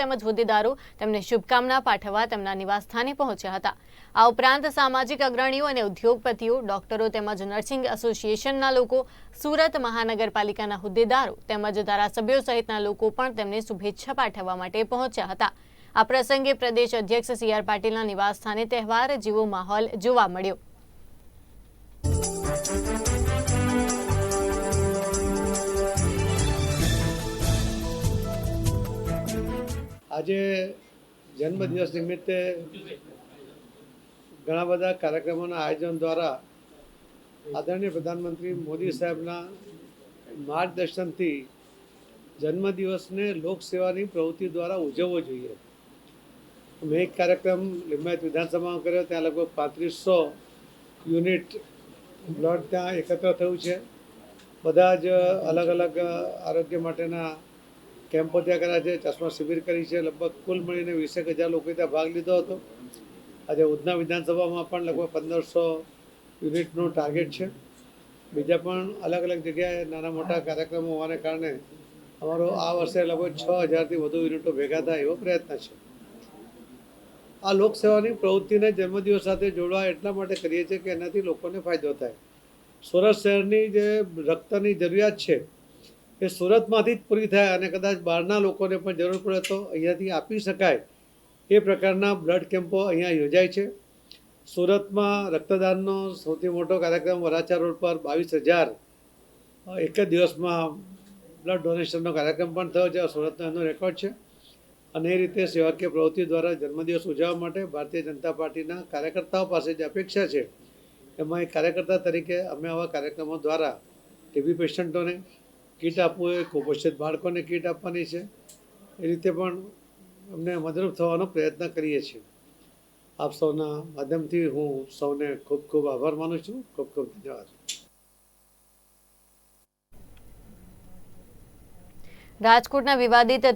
તેમજ હોદ્દેદારો તેમને શુભકામના પાઠવવા તેમના નિવાસસ્થાને પહોંચ્યા હતા. આ ઉપરાંત સામાજિક અગ્રણીઓ અને ઉદ્યોગપતિઓ, ડોક્ટરો તેમજ નર્સિંગ એસોસિએશનના લોકો, સુરત મહાનગરપાલિકાના હોદ્દેદારો તેમજ ધારાસભ્યો સહિતના લોકો પણ તેમને શુભેચ્છા પાઠવવા માટે પહોંચ્યા હતા. આ પ્રસંગે પ્રદેશ અધ્યક્ષ સી આર પાટીલના નિવાસસ્થાને તહેવાર જેવો માહોલ જોવા મળ્યો. આજે જન્મદિવસ નિમિત્તે ઘણા બધા કાર્યક્રમોના આયોજન દ્વારા આદરણીય પ્રધાનમંત્રી મોદી સાહેબના માર્ગદર્શનથી જન્મદિવસને લોકસેવાની પ્રવૃત્તિ દ્વારા ઉજવવો જોઈએ. મેં એક કાર્યક્રમ લિંબાયત વિધાનસભામાં કર્યો, ત્યાં લગભગ પાંત્રીસો યુનિટ બ્લડ ત્યાં એકત્ર થયું છે. બધા જ અલગ અલગ આરોગ્ય માટેના કેમ્પો ત્યાં કર્યા છે, ચશ્મા શિબિર કરી છે, લગભગ કુલ મળીને વીસેક હજાર લોકોએ ત્યાં ભાગ લીધો હતો. આજે ઉધના વિધાનસભામાં પણ લગભગ પંદરસો યુનિટનું ટાર્ગેટ છે. બીજા પણ અલગ અલગ જગ્યાએ નાના મોટા કાર્યક્રમો હોવાને કારણે અમારો આ વર્ષે લગભગ છ હજારથી વધુ યુનિટો ભેગા થાય એવો પ્રયત્ન છે. આ લોકસેવાની પ્રવૃત્તિને જન્મદિવસ સાથે જોડવા એટલા માટે કરીએ છીએ કે એનાથી લોકોને ફાયદો થાય. સુરત શહેરની જે રક્તની જરૂરિયાત છે એ સુરતમાંથી જ પૂરી થાય અને કદાચ બહારના લોકોને પણ જરૂર પડે તો અહીંયાથી આપી શકાય એ પ્રકારના બ્લડ કેમ્પો અહીંયા યોજાય છે. સુરતમાં રક્તદાનનો સૌથી મોટો કાર્યક્રમ વરાછા રોડ પર બાવીસ હજાર એક જ દિવસમાં બ્લડ ડોનેશનનો કાર્યક્રમ પણ થયો છે. સુરતનો એનો રેકોર્ડ છે. અને એ રીતે સેવાકીય પ્રવૃત્તિ દ્વારા જન્મદિવસ ઉજવવા માટે ભારતીય જનતા પાર્ટીના કાર્યકર્તાઓ પાસે જે અપેક્ષા છે, એમાં એક કાર્યકર્તા તરીકે અમે આવા કાર્યક્રમો દ્વારા ટીબી પેશન્ટોને કીટ આપવું એ કુપોષિત બાળકોને કીટ આપવાની છે. એ રીતે પણ અમને મદદરૂપ થવાનો પ્રયત્ન કરીએ છીએ. આપ સૌના માધ્યમથી હું સૌને ખૂબ ખૂબ આભાર માનું છું. ખૂબ ખૂબ ધન્યવાદ. રાજકોટના વિવાદિત